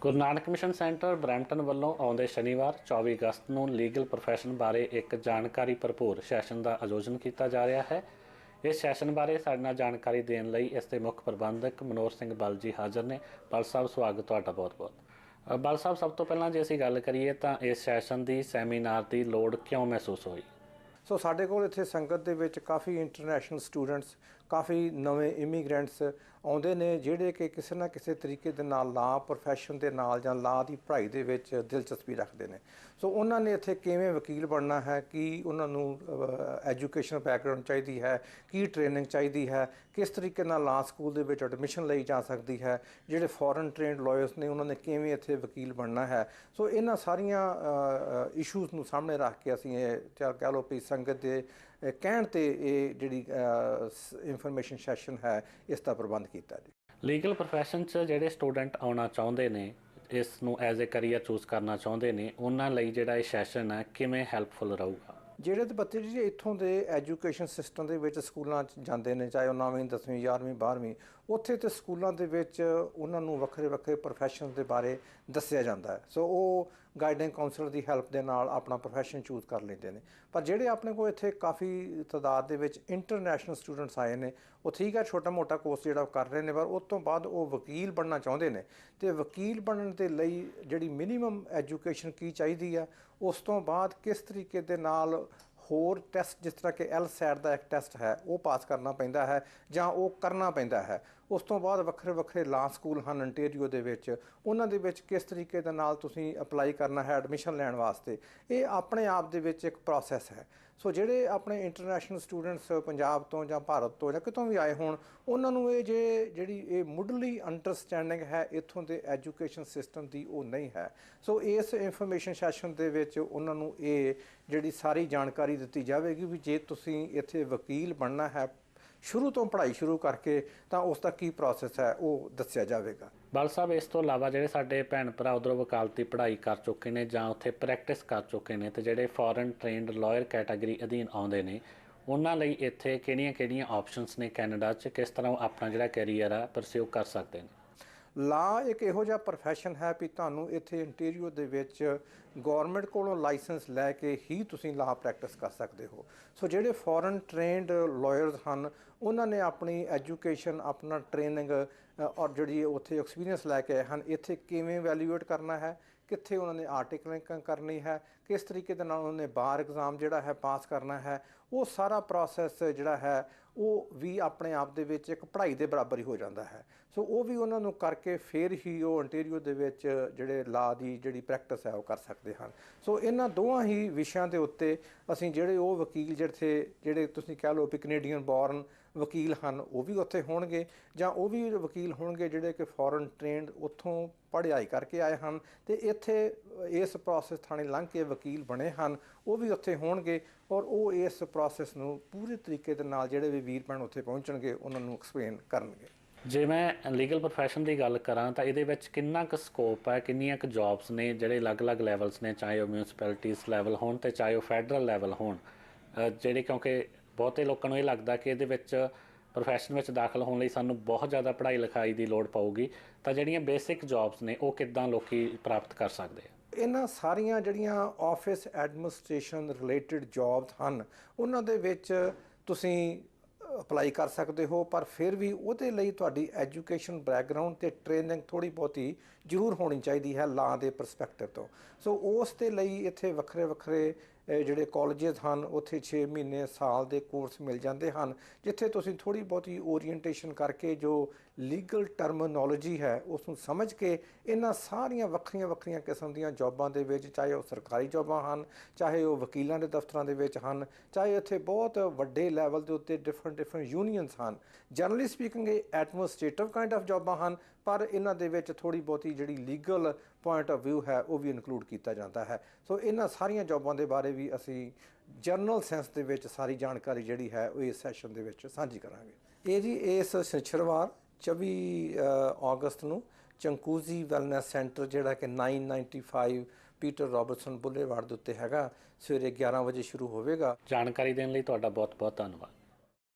Guru Nanak mission centre Brampton ਵੱਲੋਂ ਆਉਂਦੇ ਸ਼ਨੀਵਾਰ 24 ਅਗਸਤ ਨੂੰ ਲੀਗਲ ਪ੍ਰੋਫੈਸ਼ਨ ਬਾਰੇ ਇੱਕ ਜਾਣਕਾਰੀ ਭਰਪੂਰ ਸੈਸ਼ਨ ਦਾ ਆਯੋਜਨ ਕੀਤਾ ਜਾ ਰਿਹਾ ਹੈ। ਇਸ ਸੈਸ਼ਨ ਬਾਰੇ ਸਾਡੇ ਨਾਲ ਜਾਣਕਾਰੀ ਦੇਣ ਲਈ ਇਸ ਦੇ ਮੁੱਖ ਪ੍ਰਬੰਧਕ ਮਨੋਰ ਸਿੰਘ ਬਲ ਜੀ ਹਾਜ਼ਰ ਨੇ। ਬਲ ਸਾਹਿਬ, ਸਵਾਗਤ ਤੁਹਾਡਾ ਬਹੁਤ-ਬਹੁਤ। ਬਲ ਸਾਹਿਬ, ਸਭ ਤੋਂ ਪਹਿਲਾਂ ਜੇ ਅਸੀਂ ਗੱਲ ਕਰੀਏ ਤਾਂ ਇਸ ਸੈਸ਼ਨ ਦੀ ਸੈਮੀਨਾਰ ਦੀ ਲੋੜ ਕਿਉਂ ਮਹਿਸੂਸ ਹੋਈ? ਸੋ ਸਾਡੇ ਕੋਲ ਇੱਥੇ ਸੰਗਤ ਦੇ ਵਿੱਚ ਕਾਫੀ ਇੰਟਰਨੈਸ਼ਨਲ ਸਟੂਡੈਂਟਸ ਕਾਫੀ ਨਵੇਂ ਇਮੀਗ੍ਰੈਂਟਸ ਆਉਂਦੇ ਨੇ, ਜਿਹੜੇ ਕਿ ਕਿਸੇ ਨਾ ਕਿਸੇ ਤਰੀਕੇ ਦੇ ਨਾਲ ਲਾ ਪ੍ਰੋਫੈਸ਼ਨ ਦੇ ਨਾਲ ਜਾਂ ਲਾ ਦੀ ਪੜ੍ਹਾਈ ਦੇ ਵਿੱਚ ਦਿਲਚਸਪੀ ਰੱਖਦੇ ਨੇ। ਸੋ ਉਹਨਾਂ ਨੇ ਇੱਥੇ ਕਿਵੇਂ ਵਕੀਲ ਬਣਨਾ ਹੈ? ਕੀ ਉਹਨਾਂ ਨੂੰ ਐਜੂਕੇਸ਼ਨ ਬੈਕਗ੍ਰਾਉਂਡ ਚਾਹੀਦੀ ਹੈ? ਕੀ ਟ੍ਰੇਨਿੰਗ ਚਾਹੀਦੀ ਹੈ? ਕਿਸ ਤਰੀਕੇ ਨਾਲ ਲਾ ਸਕੂਲ ਦੇ ਵਿੱਚ ਐਡਮਿਸ਼ਨ ਲਈ ਜਾ ਸਕਦੀ ਹੈ? ਜਿਹੜੇ ਫੋਰਨ ਟ੍ਰੇਨਡ ਲਾਇਰਸ ਨੇ, ਉਹਨਾਂ ਨੇ ਕਿਵੇਂ ਇੱਥੇ ਵਕੀਲ ਬਣਨਾ ਹੈ? ਸੋ ਇਹਨਾਂ ਸਾਰੀਆਂ ਇਸ਼ੂਜ਼ ਨੂੰ ਸਾਹਮਣੇ ਰੱਖ ਕੇ ਅਸੀਂ ਇਹ ਚਾਹ ਕਹਿ ਲਓ ਵੀ ਸੰਗਤ ਦੇ ਕਹਿਣ ਤੇ ਇਹ ਜਿਹੜੀ ਇਨਫੋਰਮੇਸ਼ਨ ਸੈਸ਼ਨ ਹੈ ਇਸ ਦਾ ਪ੍ਰਬੰਧ ਕੀਤਾ ਜੀ। ਲੀਗਲ ਪ੍ਰੋਫੈਸ਼ਨ 'ਚ ਜਿਹੜੇ ਸਟੂਡੈਂਟ ਆਉਣਾ ਚਾਹੁੰਦੇ ਨੇ ਇਸ ਨੂੰ ਐਜ਼ ਅ ਕੈਰੀਅਰ ਚੂਜ਼ ਕਰਨਾ ਚਾਹੁੰਦੇ ਨੇ ਉਹਨਾਂ ਲਈ ਜਿਹੜਾ ਇਹ ਸੈਸ਼ਨ ਹੈ ਕਿਵੇਂ ਹੈਲਪਫੁਲ ਰਹੂਗਾ? ਜਿਹੜੇ ਤੇ ਬੱਚੇ ਜੀ ਇੱਥੋਂ ਦੇ ਐਜੂਕੇਸ਼ਨ ਸਿਸਟਮ ਦੇ ਵਿੱਚ ਸਕੂਲਾਂ 'ਚ ਜਾਂਦੇ ਨੇ ਚਾਹੇ ਉਹ 9ਵੀਂ 10ਵੀਂ 11ਵੀਂ 12ਵੀਂ ਉੱਥੇ ਤੇ ਸਕੂਲਾਂ ਦੇ ਵਿੱਚ ਉਹਨਾਂ ਨੂੰ ਵੱਖਰੇ ਵੱਖਰੇ ਪ੍ਰੋਫੈਸ਼ਨ ਦੇ ਬਾਰੇ ਦੱਸਿਆ ਜਾਂਦਾ ਹੈ। ਸੋ ਉਹ ਗਾਈਡਿੰਗ ਕਾਉਂਸਲਰ ਦੀ ਹੈਲਪ ਦੇ ਨਾਲ ਆਪਣਾ ਪ੍ਰੋਫੈਸ਼ਨ ਚੂਜ਼ ਕਰ ਲੈਂਦੇ ਨੇ। ਪਰ ਜਿਹੜੇ ਆਪਣੇ ਕੋਲ ਇੱਥੇ ਕਾਫੀ ਤਦਾਦ ਦੇ ਵਿੱਚ ਇੰਟਰਨੈਸ਼ਨਲ ਸਟੂਡੈਂਟਸ ਆਏ ਨੇ, ਉਹ ਠੀਕ ਹੈ ਛੋਟਾ ਮੋਟਾ ਕੋਰਸ ਜਿਹੜਾ ਉਹ ਕਰ ਰਹੇ ਨੇ, ਪਰ ਉਸ ਤੋਂ ਬਾਅਦ ਉਹ ਵਕੀਲ ਬਣਨਾ ਚਾਹੁੰਦੇ ਨੇ। ਤੇ ਵਕੀਲ ਬਣਨ ਦੇ ਲਈ ਜਿਹੜੀ ਮਿਨੀਮਮ ਐਜੂਕੇਸ਼ਨ ਕੀ ਚਾਹੀਦੀ ਆ ਉਸ ਤੋਂ ਬਾਅਦ ਕਿਸ ਤਰੀਕੇ ਦੇ ਨਾਲ ਹੋਰ ਟੈਸਟ ਜਿਸ ਤਰ੍ਹਾਂ ਕਿ ਐਲ ਸੈਟ ਦਾ ਇੱਕ ਟੈਸਟ ਹੈ, ਉਹ ਪਾਸ ਕਰਨਾ ਪੈਂਦਾ ਹੈ ਜਾਂ ਉਹ ਕਰਨਾ ਪੈਂਦਾ ਹੈ। ਉਸ ਤੋਂ ਬਾਅਦ ਵੱਖਰੇ ਵੱਖਰੇ ਲਾ ਸਕੂਲ ਹਨ ਅੰਟੇਰੀਓ ਦੇ ਵਿੱਚ। ਉਹਨਾਂ ਦੇ ਵਿੱਚ ਕਿਸ ਤਰੀਕੇ ਦੇ ਨਾਲ ਤੁਸੀਂ ਅਪਲਾਈ ਕਰਨਾ ਹੈ ਐਡਮਿਸ਼ਨ ਲੈਣ ਵਾਸਤੇ? ਇਹ ਆਪਣੇ ਆਪ ਦੇ ਵਿੱਚ ਇੱਕ ਪ੍ਰੋਸੈਸ ਹੈ। ਸੋ ਜਿਹੜੇ ਆਪਣੇ ਇੰਟਰਨੈਸ਼ਨਲ ਸਟੂਡੈਂਟਸ ਪੰਜਾਬ ਤੋਂ ਜਾਂ ਭਾਰਤ ਤੋਂ ਜਾਂ ਕਿਤੋਂ ਵੀ ਆਏ ਹੋਣ, ਉਹਨਾਂ ਨੂੰ ਇਹ ਜੇ ਜਿਹੜੀ ਇਹ ਮੁੱਢਲੀ ਅੰਡਰਸਟੈਂਡਿੰਗ ਹੈ, ਇੱਥੋਂ ਦੇ ਐਜੂਕੇਸ਼ਨ ਸਿਸਟਮ ਦੀ ਉਹ ਨਹੀਂ ਹੈ। ਸੋ ਇਸ ਇਨਫੋਰਮੇਸ਼ਨ ਸੈਸ਼ਨ ਦੇ ਵਿੱਚ ਉਹਨਾਂ ਨੂੰ ਇਹ ਜਿਹੜੀ ਸਾਰੀ ਜਾਣਕਾਰੀ ਦਿੱਤੀ ਜਾਵੇਗੀ ਵੀ ਜੇ ਤੁਸੀਂ ਇੱਥੇ ਵਕੀਲ ਬਣਨਾ ਹੈ ਸ਼ੁਰੂ ਤੋਂ ਪੜ੍ਹਾਈ ਸ਼ੁਰੂ ਕਰਕੇ ਤਾਂ ਉਸ ਦਾ ਕੀ ਪ੍ਰੋਸੈਸ ਹੈ, ਉਹ ਦੱਸਿਆ ਜਾਵੇਗਾ। ਬਲ ਸਾਹਿਬ, ਇਸ ਤੋਂ ਇਲਾਵਾ ਜਿਹੜੇ ਸਾਡੇ ਭੈਣ ਭਰਾ ਉਧਰੋਂ ਵਕਾਲਤੀ ਪੜ੍ਹਾਈ ਕਰ ਚੁੱਕੇ ਨੇ ਜਾਂ ਉੱਥੇ ਪ੍ਰੈਕਟਿਸ ਕਰ ਚੁੱਕੇ ਨੇ ਤੇ ਜਿਹੜੇ ਫੋਰਨ ਟ੍ਰੇਨਡ ਲਾਇਰ ਕੈਟਾਗਰੀ ਅਧੀਨ ਆਉਂਦੇ ਨੇ, ਉਹਨਾਂ ਲਈ ਇੱਥੇ ਕਿਹੜੀਆਂ-ਕਿਹੜੀਆਂ ਆਪਸ਼ਨਸ ਨੇ ਕੈਨੇਡਾ 'ਚ? ਕਿਸ ਤਰ੍ਹਾਂ ਉਹ ਆਪਣਾ ਜਿਹੜਾ ਕੈਰੀਅਰ ਆ ਪਰਸਿਊ ਕਰ ਸਕਦੇ ਨੇ? ਲਾ ਇੱਕ ਇਹੋ ਜਿਹਾ profession ਹੈ ਵੀ ਤੁਹਾਨੂੰ ਇੱਥੇ ਇੰਟੀਰੀਅਰ ਦੇ ਵਿੱਚ ਗਵਰਨਮੈਂਟ ਕੋਲੋਂ ਲਾਇਸੈਂਸ ਲੈ ਕੇ ਹੀ ਤੁਸੀਂ ਲਾ ਪ੍ਰੈਕਟਿਸ ਕਰ ਸਕਦੇ ਹੋ। ਸੋ ਜਿਹੜੇ ਫੋਰਨ ਟ੍ਰੇਨਡ ਲਾਇਰਸ ਹਨ, ਉਹਨਾਂ ਨੇ ਆਪਣੀ ਐਜੂਕੇਸ਼ਨ ਆਪਣਾ ਟ੍ਰੇਨਿੰਗ ਔਰ ਜਿਹੜੀ ਉੱਥੇ ਐਕਸਪੀਰੀਅੰਸ ਲੈ ਕੇ ਆਏ ਹਨ, ਇੱਥੇ ਕਿਵੇਂ ਵੈਲਿਊਏਟ ਕਰਨਾ ਹੈ? ਕਿੱਥੇ ਉਹਨਾਂ ਨੇ ਆਰਟੀਕਲਿੰਗ ਕਰਨੀ ਹੈ? ਕਿਸ ਤਰੀਕੇ ਦੇ ਨਾਲ ਉਹਨਾਂ ਨੇ ਬਾਰ ਐਗਜ਼ਾਮ ਜਿਹੜਾ ਹੈ ਪਾਸ ਕਰਨਾ ਹੈ? ਉਹ ਸਾਰਾ ਪ੍ਰੋਸੈਸ ਜਿਹੜਾ ਹੈ ਉਹ ਵੀ ਆਪਣੇ ਆਪ ਦੇ ਵਿੱਚ ਇੱਕ ਪੜ੍ਹਾਈ ਦੇ ਬਰਾਬਰ ਹੀ ਹੋ ਜਾਂਦਾ ਹੈ। ਸੋ ਉਹ ਵੀ ਉਹਨਾਂ ਨੂੰ ਕਰਕੇ ਫਿਰ ਹੀ ਉਹ ontario ਦੇ ਵਿੱਚ ਜਿਹੜੇ ਲਾ ਦੀ ਜਿਹੜੀ ਪ੍ਰੈਕਟਿਸ ਹੈ ਉਹ ਕਰ ਸਕਦੇ ਹਨ। ਸੋ ਇਹਨਾਂ ਦੋਵਾਂ ਹੀ ਵਿਸ਼ਿਆਂ ਦੇ ਉੱਤੇ ਅਸੀਂ ਜਿਹੜੇ ਉਹ ਵਕੀਲ ਜਿਹੜੇ ਜਿਹੜੇ ਤੁਸੀਂ ਕਹਿ ਲਓ ਵੀ ਕੈਨੇਡੀਅਨ ਬੌਰਨ ਵਕੀਲ ਹਨ, ਉਹ ਵੀ ਉੱਥੇ ਹੋਣਗੇ ਜਾਂ ਉਹ ਵੀ ਵਕੀਲ ਹੋਣਗੇ ਜਿਹੜੇ ਕਿ ਫੋਰਨ ਟ੍ਰੇਨਡ ਉੱਥੋਂ ਪੜ੍ਹਾਈ ਕਰਕੇ ਆਏ ਹਨ ਤੇ ਇੱਥੇ ਇਸ ਪ੍ਰੋਸੈਸ ਥਾਣੇ ਲੰਘ ਕੇ ਵਕੀਲ ਬਣੇ ਹਨ, ਉਹ ਵੀ ਉੱਥੇ ਹੋਣਗੇ ਔਰ ਉਹ ਇਸ ਪ੍ਰੋਸੈਸ ਨੂੰ ਪੂਰੇ ਤਰੀਕੇ ਦੇ ਨਾਲ ਜਿਹੜੇ ਵੀ ਵੀਰ ਭੈਣ ਉੱਥੇ ਪਹੁੰਚਣਗੇ, ਉਹਨਾਂ ਨੂੰ ਐਕਸਪਲੇਨ ਕਰਨਗੇ। ਜੇ ਮੈਂ ਲੀਗਲ ਪ੍ਰੋਫੈਸ਼ਨ ਦੀ ਗੱਲ ਕਰਾਂ ਤਾਂ ਇਹਦੇ ਵਿੱਚ ਕਿੰਨਾ ਕੁ ਸਕੋਪ ਹੈ, ਕਿੰਨੀਆਂ ਕੁ ਜੌਬਸ ਨੇ, ਜਿਹੜੇ ਅਲੱਗ-ਅਲੱਗ ਲੈਵਲਸ ਨੇ, ਚਾਹੇ ਉਹ ਮਿਊਨਿਸਪੈਲਿਟੀਜ਼ ਲੈਵਲ ਹੋਣ ਤੇ ਚਾਹੇ ਉਹ ਫੈਡਰਲ ਲੈਵਲ ਹੋਣ ਜਿਹੜੇ ਕਿਉਂਕਿ ਬਹੁਤੇ ਲੋਕਾਂ ਨੂੰ ਇਹ ਲੱਗਦਾ ਕਿ ਇਹਦੇ ਵਿੱਚ ਪ੍ਰੋਫੈਸ਼ਨ ਵਿੱਚ ਦਾਖਲ ਹੋਣ ਲਈ ਸਾਨੂੰ ਬਹੁਤ ਜ਼ਿਆਦਾ ਪੜ੍ਹਾਈ ਲਿਖਾਈ ਦੀ ਲੋੜ ਪਊਗੀ। ਤਾਂ ਜਿਹੜੀਆਂ ਬੇਸਿਕ ਜੌਬਸ ਨੇ, ਉਹ ਕਿੱਦਾਂ ਲੋਕੀ ਪ੍ਰਾਪਤ ਕਰ ਸਕਦੇ ਆ? ਇਹਨਾਂ ਸਾਰੀਆਂ ਜਿਹੜੀਆਂ ਆਫਿਸ ਐਡਮਿਨਿਸਟ੍ਰੇਸ਼ਨ ਰਿਲੇਟਡ ਜੌਬਸ ਹਨ, ਉਹਨਾਂ ਦੇ ਵਿੱਚ ਤੁਸੀਂ ਅਪਲਾਈ ਕਰ ਸਕਦੇ ਹੋ, ਪਰ ਫਿਰ ਵੀ ਉਹਦੇ ਲਈ ਤੁਹਾਡੀ ਐਜੂਕੇਸ਼ਨ ਬੈਕਗ੍ਰਾਉਂਡ ਤੇ ਟ੍ਰੇਨਿੰਗ ਥੋੜੀ ਬਹੁਤੀ ਜ਼ਰੂਰ ਹੋਣੀ ਚਾਹੀਦੀ ਹੈ ਲਾ ਦੇ ਪਰਸਪੈਕਟਿਵ ਤੋਂ। ਸੋ ਉਸ ਦੇ ਲਈ ਇੱਥੇ ਵੱਖਰੇ ਵੱਖਰੇ ਜਿਹੜੇ ਕਾਲਜਸ ਹਨ, ਉੱਥੇ 6 ਮਹੀਨੇ ਸਾਲ ਦੇ ਕੋਰਸ ਮਿਲ ਜਾਂਦੇ ਹਨ, ਜਿੱਥੇ ਤੁਸੀਂ ਥੋੜੀ ਬਹੁਤੀ ਓਰੀਐਂਟੇਸ਼ਨ ਕਰਕੇ ਜੋ ਲੀਗਲ ਟਰਮਨੋਲੋਜੀ ਹੈ ਉਸ ਨੂੰ ਸਮਝ ਕੇ ਇਹਨਾਂ ਸਾਰੀਆਂ ਵੱਖਰੀਆਂ ਵੱਖਰੀਆਂ ਕਿਸਮ ਦੀਆਂ ਜੌਬਾਂ ਦੇ ਵਿੱਚ, ਚਾਹੇ ਉਹ ਸਰਕਾਰੀ ਜੌਬਾਂ ਹਨ, ਚਾਹੇ ਉਹ ਵਕੀਲਾਂ ਦੇ ਦਫ਼ਤਰਾਂ ਦੇ ਵਿੱਚ ਹਨ, ਚਾਹੇ ਇੱਥੇ ਬਹੁਤ ਵੱਡੇ ਲੈਵਲ ਦੇ ਉੱਤੇ ਡਿਫਰੈਂਟ ਡਿਫਰੈਂਟ ਯੂਨੀਅਨਸ ਹਨ ਜਨਰਲੀ ਸਪੀਕਿੰਗ ਇਹ ਐਡਮਿਨਿਸਟ੍ਰੇਟਿਵ ਕਾਈਂਡ ਆਫ ਜੌਬਾਂ ਹਨ ਪਰ ਇਹਨਾਂ ਦੇ ਵਿੱਚ ਥੋੜੀ ਬਹੁਤੀ ਜਿਹੜੀ ਲੀਗਲ ਪੁਆਇੰਟ ਆਫ View ਹੈ ਉਹ ਵੀ ਇਨਕਲੂਡ ਕੀਤਾ ਜਾਂਦਾ ਹੈ। ਸੋ ਇਹਨਾਂ ਸਾਰੀਆਂ ਜੌਬਾਂ ਦੇ ਬਾਰੇ ਵੀ ਅਸੀਂ ਜਰਨਲ ਸੈਂਸ ਦੇ ਵਿੱਚ ਸਾਰੀ ਜਾਣਕਾਰੀ ਜਿਹੜੀ ਹੈ ਉਹ ਇਸ ਸੈਸ਼ਨ ਦੇ ਵਿੱਚ ਸਾਂਝੀ ਕਰਾਂਗੇ। ਇਹ ਜੀ ਇਸ ਸ਼ਨੀਵਾਰ 24 ਅ, ਅਗਸਤ ਨੂੰ ਚੰਕੂਜ਼ੀ ਵੈਲਨੈਸ ਸੈਂਟਰ ਜਿਹੜਾ ਕਿ 995 ਪੀਟਰ ਰਾਬਰਟਸਨ ਬੁਲੇਵਾਰਡ ਦੇ ਉੱਤੇ ਹੈਗਾ ਸਵੇਰੇ 11 ਵਜੇ ਸ਼ੁਰੂ ਹੋਵੇਗਾ। ਜਾਣਕਾਰੀ ਦੇਣ ਲਈ ਤੁਹਾਡਾ ਬਹੁਤ-ਬਹੁਤ ਧੰਨਵਾਦ।